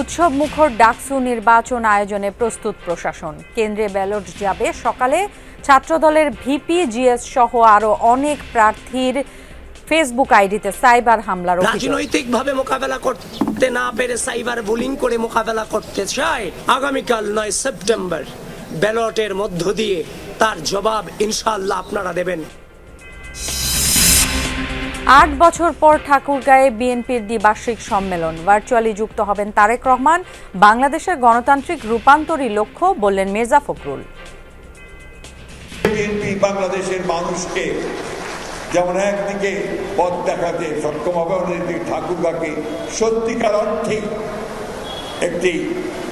উৎসব মুখর ডাকসু নির্বাচন আয়োজনে প্রস্তুত প্রশাসন। কেন্দ্রে ব্যালট যাবে সকালে। ছাত্রদলের ভিপি জিএস সহ আরও অনেক প্রার্থীর ফেসবুক আইডিতে সাইবার হামলার রাজনৈতিকভাবে মোকাবেলা করতে না পেরে সাইবার বুলিং করে মোকাবেলা করতে চায় আগামীকাল নয় সেপ্টেম্বর। ব্যালটের মধ্য দিয়ে তার জবাব ইনশাল্লাহ আপনারা দেবেন। আট বছর পর ঠাকুরগাঁয়ে বিএনপির দ্বিবার্ষিক সম্মেলন। ভার্চুয়ালি যুক্ত হবেন তারেক রহমান। বাংলাদেশের গণতান্ত্রিক রূপান্তরই লক্ষ্য, বললেন মির্জা ফখরুল। বিএনপি বাংলাদেশের মানুষকে যেমন একদিকে পথ দেখাতে সক্ষম হবে, অন্যদিকে ঠাকুরগাকে সত্যিকার অর্থে একটি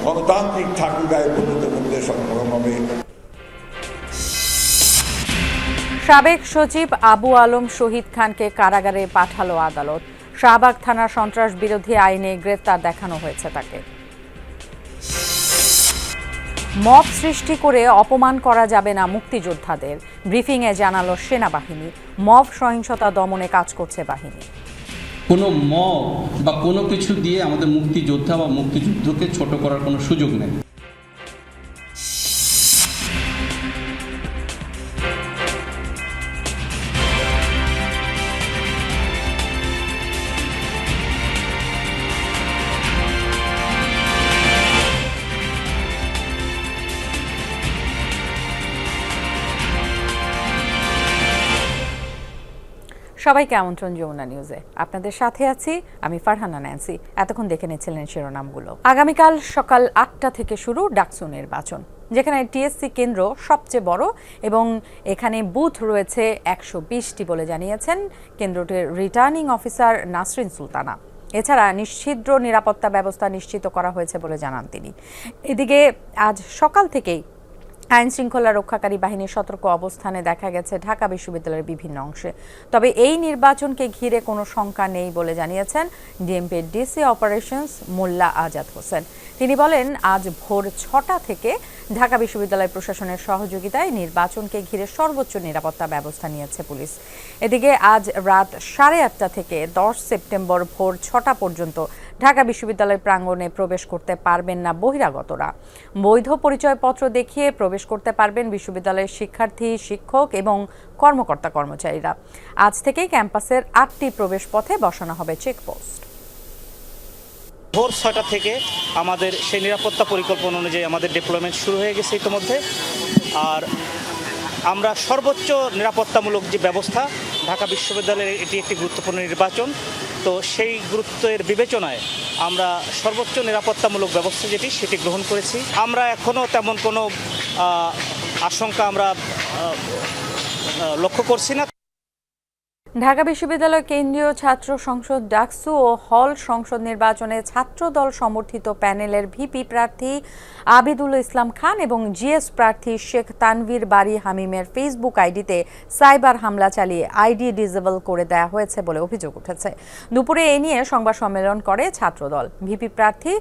গণতান্ত্রিক ঠাকুরগায় পরিণত করতে সক্ষম হবে। সাবেক সচিব আবু আলম শহীদ খানকে কারাগারে পাঠালো আদালত। শাহবাগ থানার সন্ত্রাস বিরোধী আইনে গ্রেফতার দেখানো হয়েছে তাকে। মব সৃষ্টি করে অপমান করা যাবে না মুক্তিযোদ্ধাদের, ব্রিফিংয়ে জানালো সেনাবাহিনী। মব সহিংসতা দমনে কাজ করছে বাহিনী। কোনো মব বা কোনো কিছু দিয়ে আমাদের মুক্তিযোদ্ধা বা মুক্তিযুদ্ধকে ছোট করার কোনো সুযোগ নেই। সবাইকে আমন্ত্রণ যমুনা নিউজে। আপনাদের সাথে আছি আমি ফারহানা ন্যান্সি। এতক্ষণ দেখে নিচ্ছিলেন শিরোনামগুলো। আগামীকাল সকাল আটটা থেকে শুরু ডাকসু নির্বাচন, যেখানে টিএসসি কেন্দ্র সবচেয়ে বড় এবং এখানে বুথ রয়েছে একশো বিশটি বলে জানিয়েছেন কেন্দ্রটির রিটার্নিং অফিসার নাসরিন সুলতানা। এছাড়া নিশ্ছিদ্র নিরাপত্তা ব্যবস্থা নিশ্চিত করা হয়েছে বলে জানান তিনি। এদিকে আজ সকাল থেকেই আইন শৃঙ্খলা রক্ষাকারী বাহিনীর সতর্ক অবস্থানে দেখা গেছে ঢাকা বিশ্ববিদ্যালয়ের বিভিন্ন অংশে। তবে এই নির্বাচনকে ঘিরে কোনো শঙ্কা নেই বলে জানিয়েছেন ডিএমপির ডিসি অপারেশনস মোল্লা আজাদ হোসেন। তিনি বলেন, আজ ভোর ছটা থেকে ঢাকা বিশ্ববিদ্যালয় প্রশাসনের সহযোগিতায় নির্বাচনকে ঘিরে সর্বোচ্চ নিরাপত্তা ব্যবস্থা নিয়েছে পুলিশ। এদিকে আজ রাত সাড়ে আটটা থেকে দশ সেপ্টেম্বর ভোর ছটা পর্যন্ত ঢাকা বিশ্ববিদ্যালয় প্রাঙ্গণে প্রবেশ করতে পারবেন না বহিরাগতরা। বৈধ পরিচয়পত্র দেখিয়ে প্রবেশ করতে পারবেন বিশ্ববিদ্যালয়ের শিক্ষার্থী, শিক্ষক এবং কর্মকর্তা কর্মচারীরা। আজ থেকেই ক্যাম্পাসের আটটি প্রবেশ পথে বসানো হবে চেকপোস্ট। ভোর ছয়টা থেকে আমাদের সেই নিরাপত্তা পরিকল্পনা অনুযায়ী আমাদের ডিপ্লয়মেন্ট শুরু হয়ে গেছে ইতিমধ্যে। আর আমরা সর্বোচ্চ নিরাপত্তামূলক যে ব্যবস্থা ঢাকা বিশ্ববিদ্যালয়ের এটি একটি গুরুত্বপূর্ণ নির্বাচন। তো সেই গুরুত্বের বিবেচনায় আমরা সর্বোচ্চ নিরাপত্তামূলক ব্যবস্থা যেটি, সেটি গ্রহণ করেছি। আমরা এখনও তেমন কোনো আশঙ্কা আমরা লক্ষ্য করছি না। ঢাকা বিশ্ববিদ্যালয় কেন্দ্রীয় ছাত্র সংসদ ডাকসু ও হল সংসদ নির্বাচনে ছাত্রদল সমর্থিত প্যানেলের ভিপি প্রার্থী আবিদুল ইসলাম খান এবং জিএস প্রার্থী শেখ তানভীর বাড়ি হামিমের ফেসবুক আইডিতে সাইবার হামলা চালিয়ে আইডি ডিজেবল করে দেওয়া হয়েছে বলে অভিযোগ উঠেছে। দুপুরে এ নিয়ে সংবাদ সম্মেলন করে ছাত্রদল। ভিপি প্রার্থী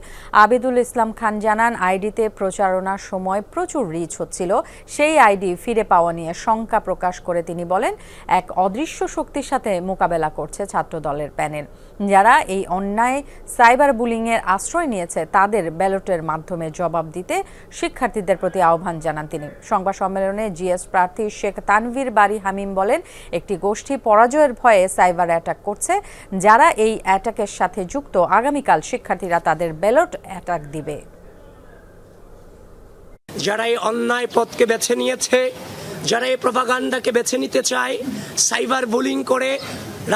আবিদুল ইসলাম খান জানান, আইডিতে প্রচারণার সময় প্রচুর রিচ হচ্ছিল। সেই আইডি ফিরে পাওয়া নিয়ে শঙ্কা প্রকাশ করে তিনি বলেন, এক অদৃশ্য শক্তির সাথে মোকাবেলা করছে ছাত্র দলের প্যানেল। যারা এই অন্যায় সাইবার বুলিংয়ের আশ্রয় নিয়েছে, তাদের ব্যালটের মাধ্যমে জবাব দিতে শিক্ষার্থীদের প্রতি আহ্বান জানান তিনি। সংবাদ সম্মেলনে জিএস প্রার্থী শেখ তানভীর বাড়ি হামিম বলেন, একটি গোষ্ঠী পরাজয়ের ভয়ে সাইবার অ্যাটাক করছে। যারা এই অ্যাটাকের সাথে যুক্ত, আগামীকাল শিক্ষার্থীরা তাদের ব্যালট অ্যাটাক দিবে। যারা এই অন্যায় পথকে বেছে নিয়েছে যারা এই প্রভাগান্ডাকে বেছে নিতে চায়, সাইবার বুলিং করে,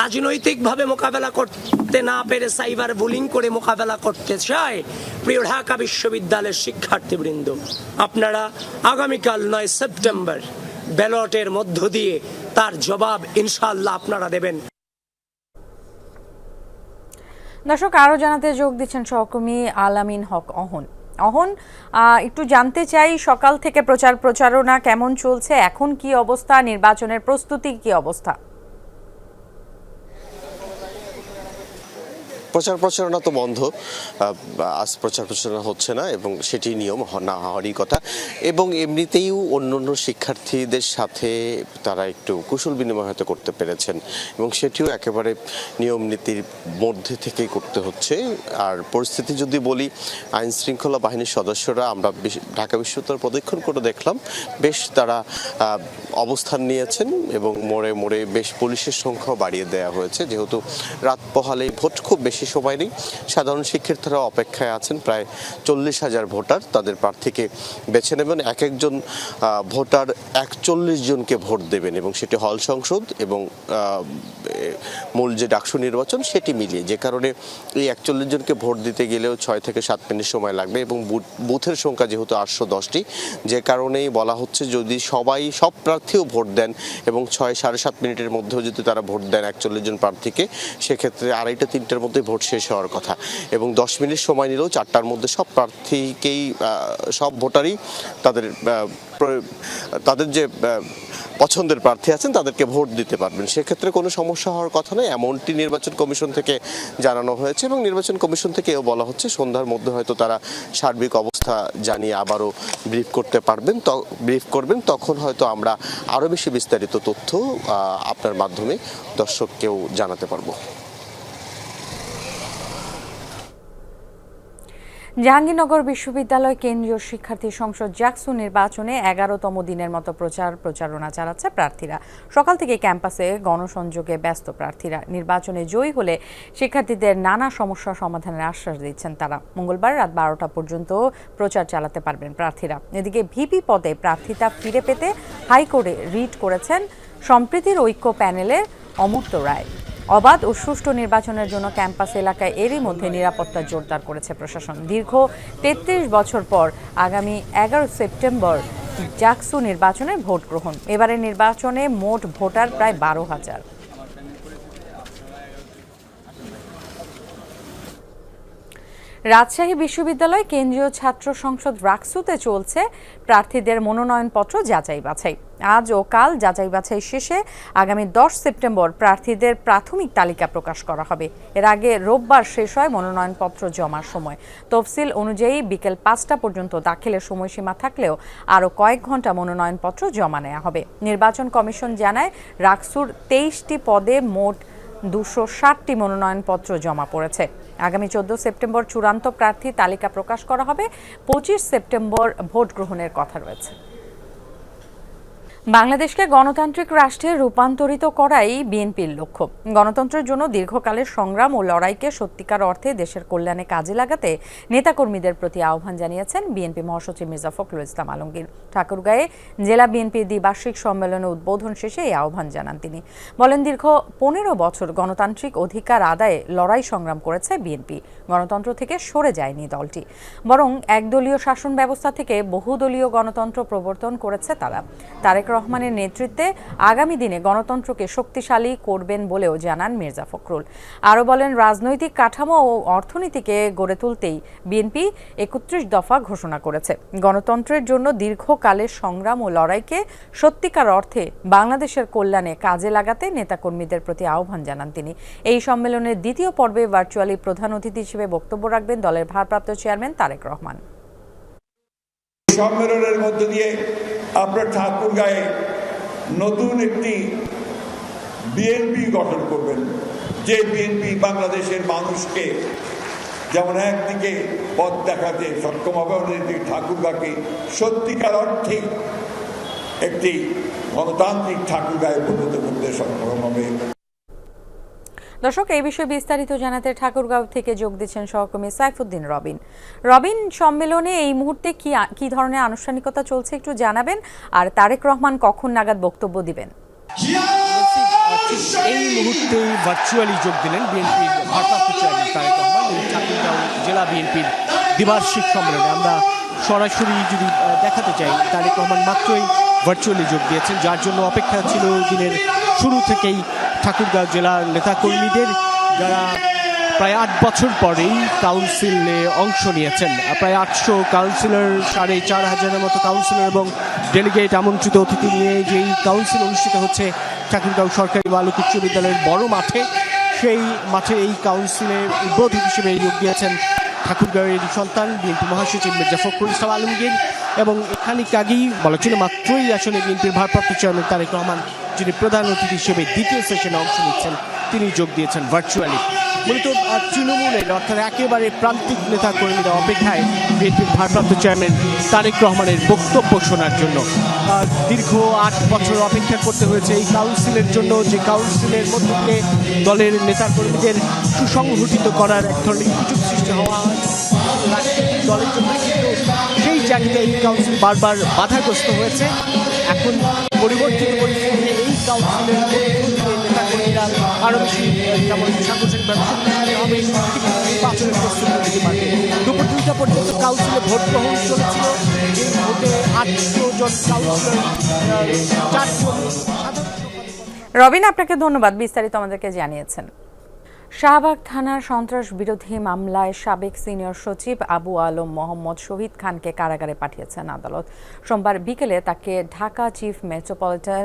রাজনৈতিকভাবে মোকাবেলা করতে না পেরে সাইবার বুলিং করে মোকাবেলা করতে চায়, প্রিয় ঢাকা বিশ্ববিদ্যালয়ের শিক্ষার্থীবৃন্দ, আপনারা আগামীকাল নয় সেপ্টেম্বর ব্যালটের মধ্য দিয়ে তার জবাব ইনশাল্লাহ আপনারা দেবেন। দর্শক, আরও জানাতে যোগ দিচ্ছেন সহকর্মী আলামিন হক অহন। অহন একটু জানতে চাই সকাল থেকে প্রচার প্রচারণা কেমন চলছে? এখন কি অবস্থা? নির্বাচনের প্রস্তুতি কি অবস্থা? প্রচার প্রচারণা তো বন্ধ। আজ প্রচার প্রচারণা হচ্ছে না এবং সেটি নিয়ম না হওয়ারই কথা। এবং এমনিতেইও অন্য অন্য শিক্ষার্থীদের সাথে তারা একটু কুশল বিনিময় হয়তো করতে পেরেছেন। এবং সেটিও একেবারে নিয়ম নীতির মধ্যে থেকেই করতে হচ্ছে। আর পরিস্থিতি যদি বলি, আইন শৃঙ্খলা বাহিনীর সদস্যরা আমরা ঢাকা বিশ্ববিদ্যালয় প্রদক্ষণ করে দেখলাম। বেশ তারা অবস্থান নিয়েছেন এবং মোড়ে মোড়ে বেশ পুলিশের সংখ্যাও বাড়িয়ে দেওয়া হয়েছে। যেহেতু রাত পোহালে ভোট খুব বেশি সময় নেই। সাধারণ শিক্ষার্থীরা অপেক্ষায় আছেন। প্রায় চল্লিশ হাজার ভোটার তাদের প্রার্থীকে বেছে নেবেন। এক একজন ভোটার একচল্লিশ জনকে ভোট দেবেন এবং সেটি হল সংসদ এবং মূল যে ডাকসু নির্বাচন সেটি মিলিয়ে যে কারণে এই একচল্লিশ জনকে ভোট দিতে গেলেও ছয় থেকে সাত মিনিট সময় লাগবে এবং বুথ- বুথের সংখ্যা যেহেতু আটশো দশটি, যে কারণেই বলা হচ্ছে যদি সবাই, সব প্রার্থীও ভোট দেন এবং ছয় সাড়ে সাত মিনিটের মধ্যেও যদি তারা ভোট দেন একচল্লিশ জন প্রার্থীকে, সেক্ষেত্রে আড়াইটা, তিনটার মধ্যে ভোট শেষ হওয়ার কথা। এবং দশ মিনিট সময় নিলেও চারটার মধ্যে সব প্রার্থীকেই সব ভোটারই তাদের তাদের যে পছন্দের প্রার্থী আছেন তাদেরকে ভোট দিতে পারবেন। সেক্ষেত্রে কোনো সমস্যা হওয়ার কথা নয়। এমনটি নির্বাচন কমিশন থেকে জানানো হয়েছে এবং নির্বাচন কমিশন থেকেও বলা হচ্ছে সন্ধ্যার মধ্যে হয়তো তারা সার্বিক অবস্থা জানিয়ে আবারও ব্রিফ করতে পারবেন। ব্রিফ করবেন, তখন হয়তো আমরা আরও বেশি বিস্তারিত তথ্য আপনার মাধ্যমে দর্শককেও জানাতে পারব। জাহাঙ্গীরনগর বিশ্ববিদ্যালয় কেন্দ্রীয় শিক্ষার্থী সংসদ জাকসু নির্বাচনে এগারোতম দিনের মতো প্রচার প্রচারণা চালাচ্ছে প্রার্থীরা। সকাল থেকে ক্যাম্পাসে গণসংযোগে ব্যস্ত প্রার্থীরা। নির্বাচনে জয়ী হলে শিক্ষার্থীদের নানা সমস্যা সমাধানের আশ্বাস দিচ্ছেন তারা। মঙ্গলবার রাত বারোটা পর্যন্ত প্রচার চালাতে পারবেন প্রার্থীরা। এদিকে ভিপি পদে প্রার্থিতা ফিরে পেতে হাইকোর্টে রিট করেছেন সম্প্রীতির ঐক্য প্যানেলের অমূর্ত রায়। অবাধ ও সুষ্ঠু নির্বাচনের জন্য ক্যাম্পাস এলাকায় এরই মধ্যে নিরাপত্তা জোরদার করেছে প্রশাসন। দীর্ঘ তেত্রিশ বছর পর আগামী এগারো সেপ্টেম্বর জাকসু নির্বাচনে ভোট গ্রহণ এবারের নির্বাচনে মোট ভোটার প্রায় বারো হাজার। রাজশাহী বিশ্ববিদ্যালয় কেন্দ্রীয় ছাত্র সংসদ রাকসুতে চলছে প্রার্থীদের মনোনয়নপত্র যাচাই বাছাই। আজ ও কাল যাচাই বাছাই শেষে আগামী দশ সেপ্টেম্বর প্রার্থীদের প্রাথমিক তালিকা প্রকাশ করা হবে। এর আগে রোববার শেষ হয় মনোনয়নপত্র জমার সময়। তফসিল অনুযায়ী বিকেল পাঁচটা পর্যন্ত দাখিলের সময়সীমা থাকলেও আরও কয়েক ঘণ্টা মনোনয়নপত্র জমা নেওয়া হবে। নির্বাচন কমিশন জানায়, রাকসুর তেইশটি পদে মোট দুশো ষাটটি মনোনয়নপত্র জমা পড়েছে। আগামী চোদ্দ সেপ্টেম্বর চূড়ান্ত প্রার্থী তালিকা প্রকাশ করা হবে। পঁচিশ সেপ্টেম্বর ভোট গ্রহণের কথা রয়েছে। বাংলাদেশকে গণতান্ত্রিক রাষ্ট্রে রূপান্তরিত করাই বিএনপির লক্ষ্য। গণতন্ত্রের জন্য দীর্ঘকালের সংগ্রাম ও লড়াইকে সত্যিকার অর্থে দেশের কল্যাণে কাজে লাগাতে নেতাকর্মীদের প্রতি আহ্বান জানিয়েছেন বিএনপি মহাসচিব মির্জা ফখরুল ইসলাম আলমগীর। ঠাকুরগাঁয়ে জেলা বিএনপির দ্বিবার্ষিক সম্মেলনে উদ্বোধন শেষে এই আহ্বান জানান তিনি। বলেন, দীর্ঘ পনেরো বছর গণতান্ত্রিক অধিকার আদায়ে লড়াই সংগ্রাম করেছে বিএনপি। গণতন্ত্র থেকে সরে যায়নি দলটি। বরং একদলীয় শাসন ব্যবস্থা থেকে বহুদলীয় গণতন্ত্র প্রবর্তন করেছে তারা। তারেক রহমানের নেতৃত্বে আগামী দিনে গণতন্ত্রকে শক্তিশালী করবেন বলেও জানান মির্জা ফখরুল। আরও বলেন, রাজনৈতিক কাঠামো ও অর্থনীতিকে গড়ে তুলতেই বিএনপি একত্রিশ দফা ঘোষণা করেছে। গণতন্ত্রের জন্য দীর্ঘকালের সংগ্রাম ও লড়াইকে সত্যিকার অর্থে বাংলাদেশের কল্যাণে কাজে লাগাতে নেতাকর্মীদের প্রতি আহ্বান জানান তিনি। এই সম্মেলনের দ্বিতীয় পর্বে ভার্চুয়ালি প্রধান অতিথি হিসেবে বক্তব্য রাখবেন দলের ভারপ্রাপ্ত চেয়ারম্যান তারেক রহমান। সম্মেলনের মধ্য দিয়ে আপনার ঠাকুর গায়ে নতুন একটি বিএনপি গঠন করবেন। যে বিএনপি বাংলাদেশের মানুষকে যেমন একদিকে পথ দেখাতে সক্ষম হবে, অন্যদিকে ঠাকুরগাকে সত্যিকার অর্থে একটি গণতান্ত্রিক ঠাকুরগায়ে পরিণত করতে সক্ষম হবে। দর্শক, এই বিষয়ে বিস্তারিত জানাতে ঠাকুরগাঁও থেকে যোগ দিচ্ছেন সহকর্মী সাইফুদ্দিন রবিন। রবিন, সম্মেলনে এই মুহূর্তে কি কি ধরনের আনুষ্ঠানিকতা চলছে একটু জানাবেন, আর তারেক রহমান কখন নাগাদ বক্তব্য দিবেন? এই মুহূর্তেই ভার্চুয়ালি যোগ দিলেন বিএনপির ভারপ্রাপ্ত চেয়ারম্যান তারেক রহমান ঠাকুরগাঁও জেলা বিএনপির দ্বিবার্ষিক সম্মেলনে। আমরা সরাসরি যদি দেখাতে চাই, তারেক রহমান মাত্রই ভার্চুয়ালি যোগ দিয়েছেন, যার জন্য অপেক্ষা ছিল দিনের শুরু থেকেই ঠাকুরগাঁও জেলার নেতাকর্মীদের যারা প্রায় আট বছর পরেই কাউন্সিলে অংশ নিয়েছেন। প্রায় আটশো কাউন্সিলর, সাড়ে চার হাজারের মতো কাউন্সিলর এবং ডেলিগেট আমন্ত্রিত অতিথি নিয়ে যেই কাউন্সিল অনুষ্ঠিত হচ্ছে ঠাকুরগাঁও সরকারি বালক উচ্চ বিদ্যালয়ের বড় মাঠে, সেই মাঠে এই কাউন্সিলে উদ্বোধক হিসেবে যোগ দিয়েছেন ঠাকুরগাঁওয়ের সন্তান, বিএনপি মহাসচিব মির্জা ফখরুল ইসলাম আলমগীর এবং এখানে আগেই বলা ছিল মাত্রই আসলে বিএনপির ভারপ্রাপ্ত চেয়ারম্যান তারেক রহমান। যিনি প্রধান অতিথি হিসেবে দ্বিতীয় সেশনে অংশ নিচ্ছেন, তিনি যোগ দিয়েছেন ভার্চুয়ালি মূলত তৃণমূলের অর্থাৎ একেবারে প্রান্তিক নেতা কর্মীরা অপেক্ষায় বিএনপির ভারপ্রাপ্ত চেয়ারম্যান তারেক রহমানের বক্তব্য শোনার জন্য। দীর্ঘ আট বছর অপেক্ষা করতে হয়েছে এই কাউন্সিলের জন্য, যে কাউন্সিলের মধ্যে দলের নেতা কর্মীদের সুসংগঠিত করার এক ধরনের সুযোগ সৃষ্টি হওয়া দলের জন্য সেই জায়গায় এই কাউন্সিল বারবার বাধাগ্রস্ত হয়েছে। এখন পরিবর্তিত পরিস্থিতিতে এই কাউন্সিলের আরও বেশি যেমন হবে পারবে। দুপুর দুইটা পর্যন্ত কাউন্সিলে ভোট গ্রহণ চলেছিল। এই ভোটে আটশো জন কাউন্সিলর রবিন, আপনাকে ধন্যবাদ। বিস্তারিত আমাদেরকে জানিয়েছেন। শাহবাগ থানার সন্ত্রাস বিরোধী মামলায় সাবেক সিনিয়র সচিব আবু আলম মোহাম্মদ শহীদ খানকে কারাগারে পাঠিয়েছেন আদালত। সোমবার বিকেলে তাকে ঢাকা চিফ মেট্রোপলিটন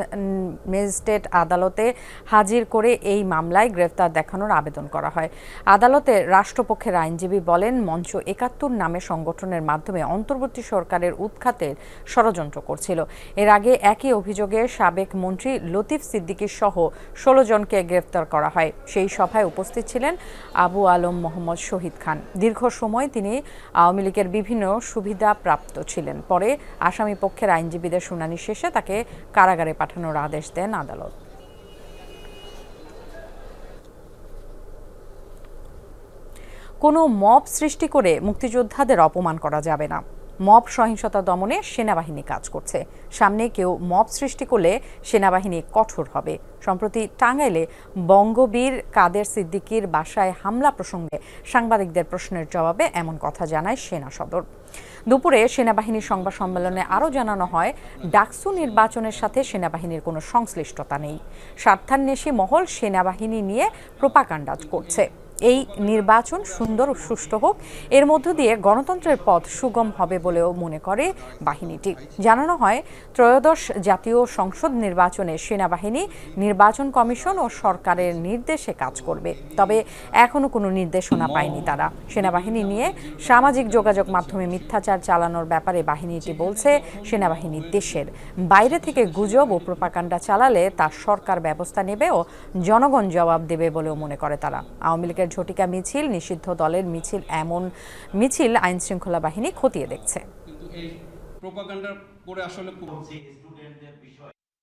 ম্যাজিস্ট্রেট আদালতে হাজির করে এই মামলায় গ্রেফতার দেখানোর আবেদন করা হয়। আদালতে রাষ্ট্রপক্ষের আইনজীবী বলেন, মঞ্চ একাত্তর নামে সংগঠনের মাধ্যমে অন্তর্বর্তী সরকারের উৎখাতের ষড়যন্ত্র করছিল। এর আগে একই অভিযোগে সাবেক মন্ত্রী লতিফ সিদ্দিকী সহ ষোলো জনকে গ্রেফতার করা হয়। সেই সভায় উপস্থিত ছিলেন আবু আলম মোহাম্মদ শহীদ খান। দীর্ঘ সময় তিনি আওয়ামী লীগের বিভিন্ন সুবিধা প্রাপ্ত ছিলেন। পরে আসামি পক্ষের আইনজীবীদের শুনানি শেষে তাকে কারাগারে পাঠানোর আদেশ দেন আদালত। কোনো মব সৃষ্টি করে মুক্তিযোদ্ধাদের অপমান করা যাবে না। মব সহিংসতা দমনে সেনাবাহিনী কাজ করছে। সামনে কেউ মব সৃষ্টি করলে সেনাবাহিনী কঠোর হবে। সম্প্রতি টাঙ্গাইলে বঙ্গবীর কাদের সিদ্দিকীর বাসায় হামলা প্রসঙ্গে সাংবাদিকদের প্রশ্নের জবাবে এমন কথা জানায় সেনা সদর। দুপুরে সেনাবাহিনীর সংবাদ সম্মেলনে আরও জানানো হয়, ডাকসু নির্বাচনের সাথে সেনাবাহিনীর কোনো সংশ্লিষ্টতা নেই। স্বার্থান্বেষী মহল সেনাবাহিনী নিয়ে প্রোপাকাণ্ডাজ করছে। এই নির্বাচন সুন্দর ও সুষ্ঠু হোক। এর মধ্য দিয়ে গণতন্ত্রের পথ সুগম হবে বলেও মনে করে বাহিনীটি। জানানো হয়, ত্রয়োদশ জাতীয় সংসদ নির্বাচনে সেনাবাহিনী, নির্বাচন কমিশন ও সরকারের নির্দেশে কাজ করবে। তবে এখনও কোনো নির্দেশনা পায়নি তারা। সেনাবাহিনী নিয়ে সামাজিক যোগাযোগ মাধ্যমে মিথ্যাচার চালানোর ব্যাপারে বাহিনীটি বলছে, সেনাবাহিনী দেশের বাইরে থেকে গুজব ও প্রপাকাণ্ডা চালালে তার সরকার ব্যবস্থা নেবে ও জনগণ জবাব দেবে বলেও মনে করে তারা। আওয়ামী লীগের ঝটিকা মিছিল নিষিদ্ধ দলের মিছিল এমন মিছিল আইন শৃঙ্খলা বাহিনী খতিয়ে দেখছে।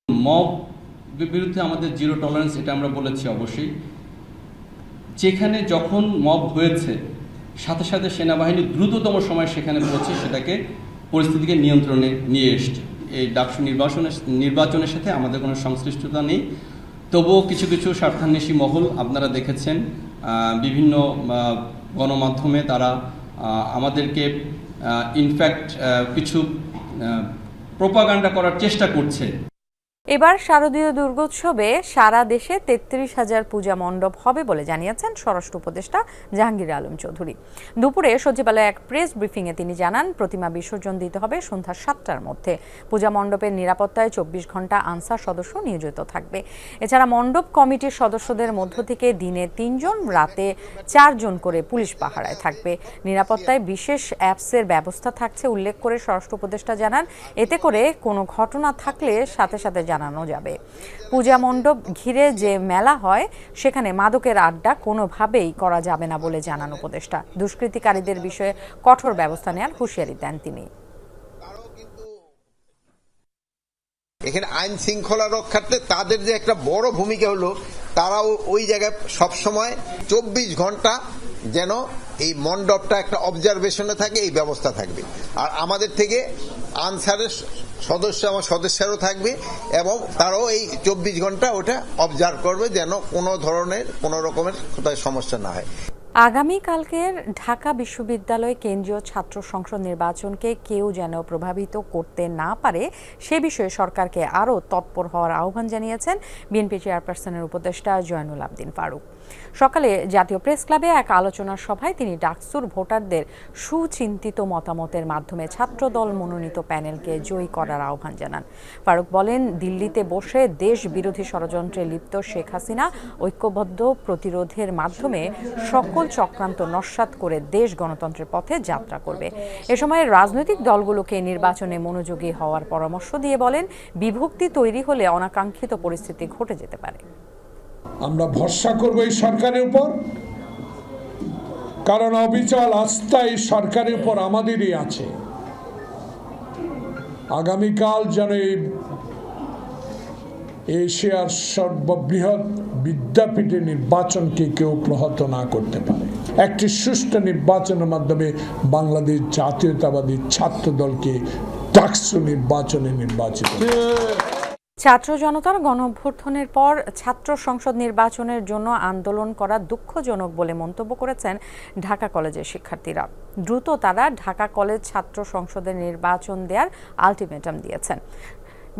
মব বিরুদ্ধে আমাদের জিরো টলারেন্স এটা আমরা বলেছি অবশ্যই। যেখানে যখন মব হয়েছে সাথে সাথে সেনাবাহিনী দ্রুততম সময় সেখানে পৌঁছে সেটাকে পরিস্থিতিকে নিয়ন্ত্রণে নিয়ে এসছে। এই ডাকসু নির্বাচনের নির্বাচনের সাথে আমাদের কোনো সংশ্লিষ্টতা নেই। তবুও কিছু কিছু স্বার্থান্বেষী মহল আপনারা দেখেছেন। বিভিন্ন গণমাধ্যমে তারা আমাদেরকে ইনফ্যাক্ট কিছু প্রোপাগান্ডা করার চেষ্টা করছে। এবার শারদীয় দুর্গোৎসবে সারা দেশে তেত্রিশ হাজার পূজা মণ্ডপ হবে বলে জানিয়েছেন স্বরাষ্ট্র উপদেষ্টা জাহাঙ্গীর আলম চৌধুরী। দুপুরে সচিবালয়ে এক প্রেস ব্রিফিংয়ে তিনি জানান, প্রতিমা বিসর্জন দিতে হবে সন্ধ্যা সাতটার মধ্যে। পূজা মণ্ডপের নিরাপত্তায় চব্বিশ ঘণ্টা আনসার সদস্য নিয়োজিত থাকবে। এছাড়া মণ্ডপ কমিটির সদস্যদের মধ্য থেকে দিনে তিনজন, রাতে চারজন করে পুলিশ পাহারায় থাকবে। নিরাপত্তায় বিশেষ অ্যাপসের ব্যবস্থা থাকছে, উল্লেখ করে স্বরাষ্ট্র উপদেষ্টা জানান, এতে করে কোনো ঘটনা থাকলে সাথে সাথে জানানো যাবে। পূজা মণ্ডপ ঘিরে যে মেলা হয়, সেখানে মাদকের আড্ডা কোনোভাবেই করা যাবে না বলে জানান উপদেষ্টা। দুষ্কৃতিকারীদের বিষয়ে কঠোর ব্যবস্থা নেওয়ার হুঁশিয়ারি দেন তিনি। এখানে আইন শৃঙ্খলা রক্ষার্থে তাদের যে একটা বড় ভূমিকা হলো, তারাও ওই জায়গায় সবসময় চব্বিশ ঘণ্টা যেন এই মণ্ডপটা একটা অবজারভেশনে থাকে, এই ব্যবস্থা থাকবে। আর আমাদের থেকে আনসারের সদস্য আমার সদস্যরাও থাকবে এবং তারাও এই চব্বিশ ঘণ্টা ওটা অবজার্ভ করবে যেন কোনো ধরনের কোনো রকমের কোথায় সমস্যা না হয়। আগামীকালকের ঢাকা বিশ্ববিদ্যালয় কেন্দ্রীয় ছাত্র সংসদ নির্বাচনকে কেউ যেন প্রভাবিত করতে না পারে, সে বিষয়ে সরকারকে আরও তৎপর হওয়ার আহ্বান জানিয়েছেন বিএনপি চেয়ারপারসনের উপদেষ্টা জয়নুল আবদিন ফারুক। সকালে জাতীয় প্রেস ক্লাবে এক আলোচনা সভায় তিনি ডাকসুর ভোটারদের সুচিন্তিত মতামতের মাধ্যমে ছাত্রদল মনোনীত প্যানেলকে জয়ী করার আহ্বান জানান। ফারুক বলেন, দিল্লিতে বসে দেশ বিরোধী ষড়যন্ত্রে লিপ্ত শেখ হাসিনা ঐক্যবদ্ধ প্রতিরোধের মাধ্যমে সকল চক্রান্ত নস্যাৎ করে দেশ গণতন্ত্রের পথে যাত্রা করবে। এ সময় রাজনৈতিক দলগুলোকে নির্বাচনে মনোযোগী হওয়ার পরামর্শ দিয়ে বলেন, বিভক্তি তৈরি হলে অনাকাঙ্ক্ষিত পরিস্থিতি ঘটে যেতে পারে। আমরা ভরসা করব এই সরকারের উপর। কারণ অবিচল আস্থা এই সরকারের উপর আমাদেরই আছে। আগামীকাল যেন এই এশিয়ার সর্ববৃহৎ বিদ্যাপীঠের নির্বাচনকে কেউ প্রহত না করতে পারে। একটি সুষ্ঠু নির্বাচনের মাধ্যমে বাংলাদেশ জাতীয়তাবাদী ছাত্র দলকে ডাকসু নির্বাচনে নির্বাচিত ছাত্র জনতার গণঅভ্যুত্থানের পর ছাত্র সংসদ নির্বাচনের জন্য আন্দোলন করা দুঃখজনক বলে মন্তব্য করেছেন ঢাকা কলেজের শিক্ষার্থীরা। দ্রুত তারা ঢাকা কলেজ ছাত্র সংসদের নির্বাচন দেওয়ার আলটিমেটাম দিয়েছেন।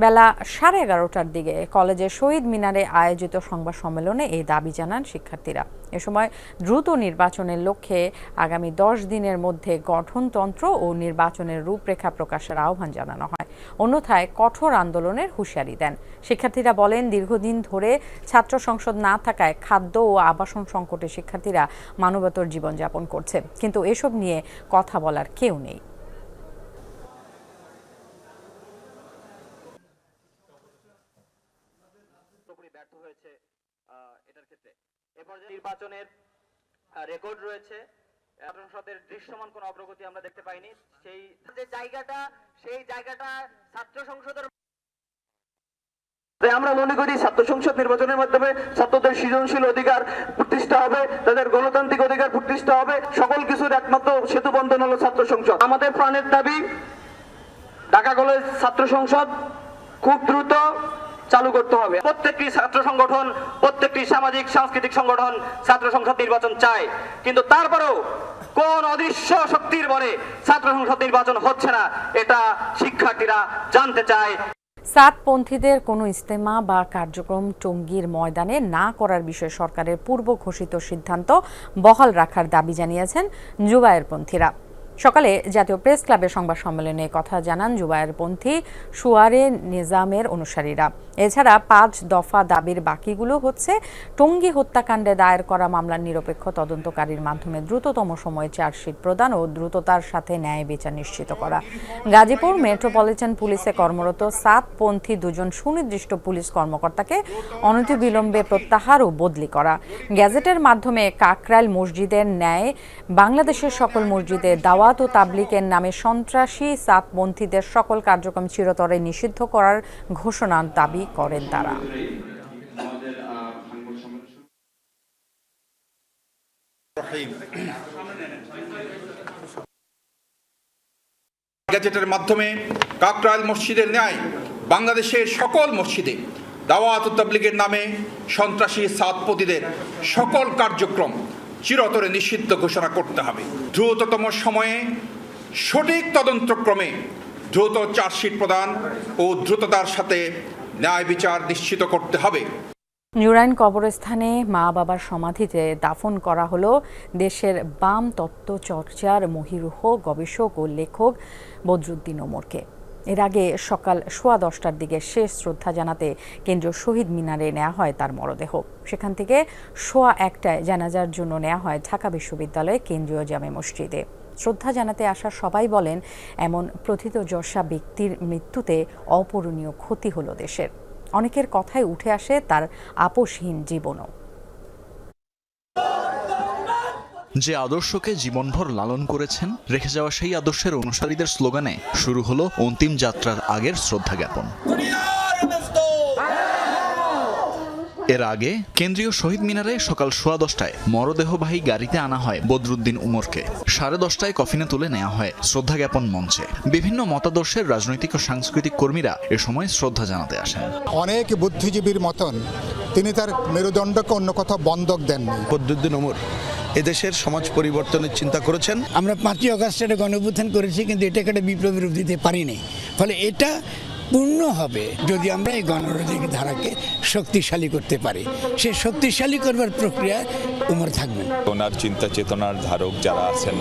বেলা সাড়ে এগারোটার দিকে কলেজের শহীদ মিনারে আয়োজিত সংবাদ সম্মেলনে এই দাবি জানান শিক্ষার্থীরা। এ সময় দ্রুত নির্বাচনের লক্ষ্যে আগামী দশ দিনের মধ্যে গঠনতন্ত্র ও নির্বাচনের রূপরেখা প্রকাশের আহ্বান জানানো হয়। অন্যথায় কঠোর আন্দোলনের হুঁশিয়ারি দেন। শিক্ষার্থীরা বলেন, দীর্ঘদিন ধরে ছাত্র সংসদ না থাকায় খাদ্য ও আবাসন সংকটে শিক্ষার্থীরা মানবতর জীবনযাপন করছে। কিন্তু এসব নিয়ে কথা বলার কেউ নেই। নির্বাচনের রেকর্ড রয়েছে। দৃশ্যমান অগ্রগতি আমরা দেখতে পাইনি। সেই যে জায়গাটা, সেই জায়গাটা ছাত্র সংসদের আমরা মনে করি ছাত্র সংসদ নির্বাচনের মাধ্যমে ছাত্রদের সৃজনশীল অধিকার প্রতিষ্ঠা হবে, তাদের গণতান্ত্রিক অধিকার প্রতিষ্ঠা হবে, সকল কিছুর একমাত্র সেতু বন্ধন হলো ছাত্র সংসদ। আমাদের প্রাণের দাবি, ঢাকা কলেজ ছাত্র সংসদ খুব দ্রুত চালু করতে হবে। প্রত্যেকটি ছাত্র সংগঠন, প্রত্যেকটি সামাজিক, সাংস্কৃতিক সংগঠন ছাত্র সংসদ নির্বাচন চায়। কিন্তু তারপরেও কোন অদৃশ্য শক্তির বলে ছাত্র সংসদ নির্বাচন হচ্ছে না, এটা শিক্ষার্থীরা জানতে চায়। সাতপন্থীদের কোনো ইস্তেমা বা কার্যক্রম টঙ্গীর ময়দানে না করার বিষয়ে সরকারের পূর্ব ঘোষিত সিদ্ধান্ত বহাল রাখার দাবি জানিয়েছেন জুবায়েরপন্থীরা সকালে জাতীয় প্রেস ক্লাবের সংবাদ সম্মেলনে কথা জানান জুবায়েরপন্থী সুয়ারে নিজামের অনুসারীরা। এছাড়া পাঁচ দফা দাবির বাকিগুলো হচ্ছে, টঙ্গী হত্যাকাণ্ডে দায়ের করা মামলার নিরপেক্ষ তদন্তকারীর মাধ্যমে দ্রুততম সময়ে চার্জশিট প্রদান ও দ্রুততার সাথে ন্যায় বিচার নিশ্চিত করা। গাজীপুর মেট্রোপলিটন পুলিশে কর্মরত সাতপন্থী দুজন সুনির্দিষ্ট পুলিশ কর্মকর্তাকে অনতিবিলম্বে প্রত্যাহার ও বদলি করা। গ্যাজেটের মাধ্যমে কাকরাইল মসজিদের ন্যায় বাংলাদেশের সকল মসজিদে দাওয়াত ও তাবলিকের নামে সন্ত্রাসী সাতপন্থীদের সকল কার্যক্রম চিরতরে নিষিদ্ধ করার ঘোষণা দাবি করেন তারা। গ্যাজেটের মাধ্যমে কাকরাইল মসজিদের ন্যায় বাংলাদেশের সকল মসজিদে দাওয়াত তাবলিগের নামে সন্ত্রাসী সাতপতিদের সকল কার্যক্রম চিরতরে নিষিদ্ধ ঘোষণা করতে হবে। দ্রুততম সময়ে সঠিক তদন্তক্রমে দ্রুত চার্জশিট প্রদান ও দ্রুততার সাথে ন্যায় বিচার নিশ্চিত করতে হবে। নিউরাইন কবরস্থানে মা বাবার সমাধিতে দাফন করা হলো দেশের বাম তত্ত্ব চর্চার মহিরুহ গবেষক ও লেখক বদরুদ্দিন ওমরকে। এর আগে সকাল সোয়া দশটার দিকে শেষ শ্রদ্ধা জানাতে কেন্দ্রীয় শহীদ মিনারে নেওয়া হয় তার মরদেহ। সেখান থেকে সোয়া একটায় জানাজার জন্য নেওয়া হয় ঢাকা বিশ্ববিদ্যালয়ে কেন্দ্রীয় জামে মসজিদে। শ্রদ্ধা জানাতে আসা সবাই বলেন, এমন প্রথিতযশা ব্যক্তির মৃত্যুতে অপূরণীয় ক্ষতি হলো দেশের। অনেকের কথায় উঠে আসে তার আপোষহীন জীবনও। যে আদর্শকে জীবনভর লালন করেছেন রেখে যাওয়া সেই আদর্শের অনুসারীদের স্লোগানে শুরু হলো অন্তিম যাত্রার আগের শ্রদ্ধা জ্ঞাপন। এর আগে কেন্দ্রীয় শহীদ মিনারে সকাল সোয়া দশটায় মরদেহবাহী গাড়িতে আনা হয় বদরুদ্দিন উমরকে। সাড়ে দশটায় কফিনে তুলে নেওয়া হয় শ্রদ্ধা জ্ঞাপন মঞ্চে। বিভিন্ন মতাদর্শের রাজনৈতিক ও সাংস্কৃতিক কর্মীরা এ সময় শ্রদ্ধা জানাতে আসেন। অনেক বুদ্ধিজীবীর মতন তিনি তার মেরুদণ্ডকে অন্য কোথাও বন্ধক দেননি। বদরুদ্দিন ওমর এদেশের সমাজ পরিবর্তনের চিন্তা করেছেন। আমরা পাঁচই অগাস্ট একটা গণঅভ্যুত্থান করেছি কিন্তু এটাকে একটা বিপ্লবী রূপ দিতে পারিনি। ফলে এটা পূর্ণ হবে যদি আমরা এই গণরাজ্য ধারাকে শক্তিশালী করতে পারি। সে শক্তিশালী করবার প্রক্রিয়ায় উমর থাকবেন ওনার চিন্তা চেতনার ধারক যারা আছেন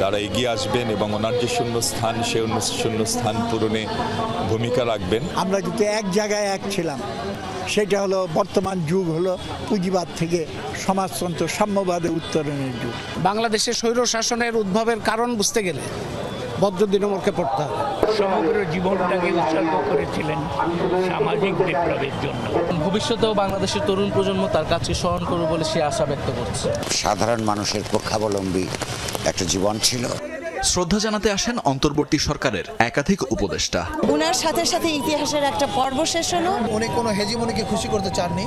তারা এগিয়ে আসবেন এবং ওনার যে শূন্য স্থান সে অন্য শূন্য স্থান পূরণে ভূমিকা রাখবেন। আমরা কিন্তু এক জায়গায় এক ছিলাম। সেটা হলো বর্তমান যুগ হলো পুঁজিবাদ থেকে সমাজতন্ত্র সাম্যবাদে উত্তরণের যুগ। বাংলাদেশের স্বৈর শাসনের উদ্ভবের কারণ বুঝতে গেলে বদ্রদিনমরকে পড়তে হবে। সমগ্র জীবনটাকে উৎসর্গ করেছিলেন সামাজিক বিপ্লবের জন্য। ভবিষ্যতেও বাংলাদেশের তরুণ প্রজন্ম তার কাছে স্মরণ করবে বলে সে আশা ব্যক্ত করছে। সাধারণ মানুষের পক্ষাবলম্বী একটা জীবন ছিল। শ্রদ্ধা জানাতে আসেন অন্তর্বর্তী সরকারের একাধিক উপদেষ্টা। উনার সাথে সাথে ইতিহাসের একটা পর্ব শেষ হলো। উনি কোনো হেজিমনিকে খুশি করতে চাননি।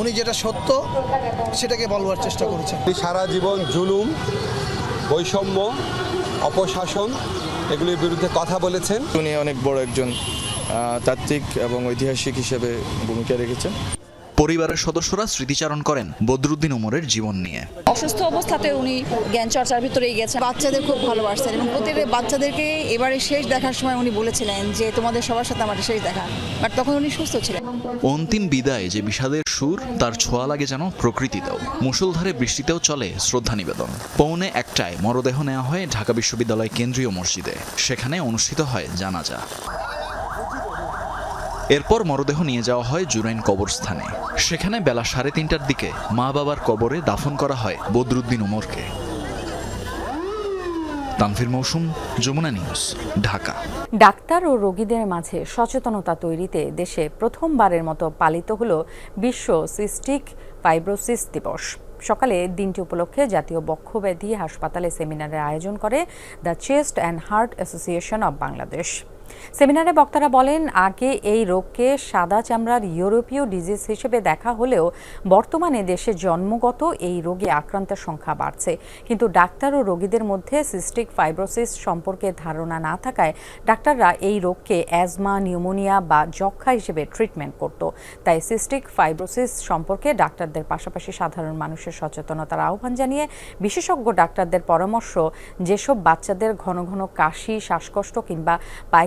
উনি যেটা সত্য সেটাকে বলবার চেষ্টা করেছেন। সারা জীবন জুলুম বৈষম্য অপশাসন এগুলির বিরুদ্ধে কথা বলেছেন। উনি অনেক বড় একজন তাত্ত্বিক এবং ঐতিহাসিক হিসেবে ভূমিকা রেখেছেন। পরিবারের সদস্যরা স্মৃতিচারণ করেন বদরুদ্দিন ওমরের জীবন নিয়ে। অসুস্থ অবস্থাতে উনি জ্ঞান চর্চার ভিতরেই গেছেন। বাচ্চাদের খুব ভালোবাসতেন এবং প্রতিটা বাচ্চাদেরকে এবারে শেষ দেখার সময় উনি বলেছিলেন যে তোমাদের সবার সাথে আমার শেষ দেখা। বাট তখন উনি সুস্থ ছিলেন। অন্তিম বিদায় যে বিষাদের সুর তার ছোঁয়া লাগে যেন প্রকৃতিতেও। মুষলধারে বৃষ্টিতেও চলে শ্রদ্ধা নিবেদন। পৌনে একটায় মরদেহ নেওয়া হয় ঢাকা বিশ্ববিদ্যালয় কেন্দ্রীয় মসজিদে। সেখানে অনুষ্ঠিত হয় জানাজা। এরপর মরদেহ নিয়ে যাওয়া হয় জুরাইন কবরস্থানে। সেখানে বেলা সাড়ে তিনটার দিকে মা বাবার কবরে দাফন করা হয় বদরুদ্দিন উমরকে তানভীর মৌসুম, যমুনা নিউজ, ঢাকা। ডাক্তার ও রোগীদের মাঝে সচেতনতা তৈরিতে দেশে প্রথমবারের মতো পালিত হল বিশ্ব সিস্টিক ফাইব্রোসিস দিবস। সকালে দিনটি উপলক্ষে জাতীয় বক্ষব্যাধি হাসপাতালে সেমিনারের আয়োজন করে the chest and heart association of Bangladesh. সেমিনারে বক্তারা বলেন, আগে এই রোগকে সাদা চামড়ার ইউরোপীয় ডিজিজ হিসেবে দেখা হলেও বর্তমানে দেশে জন্মগত এই রোগে আক্রান্তের সংখ্যা বাড়ছে। কিন্তু ডাক্তার ও রোগীদের মধ্যে সিস্টিক ফাইব্রোসিস সম্পর্কে ধারণা না থাকায় ডাক্তাররা এই রোগকে অ্যাজমা নিউমোনিয়া বা যক্ষা হিসেবে ট্রিটমেন্ট করত। তাই সিস্টিক ফাইব্রোসিস সম্পর্কে ডাক্তারদের পাশাপাশি সাধারণ মানুষের সচেতনতার আহ্বান জানিয়ে বিশেষজ্ঞ ডাক্তারদের পরামর্শ, যেসব বাচ্চাদের ঘন ঘন কাশি, শ্বাসকষ্ট কিংবা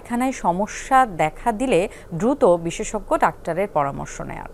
পায়খানায় সমস্যা দেখা দিলে দ্রুত বিশেষজ্ঞ ডাক্তারের পরামর্শ নেয়ার।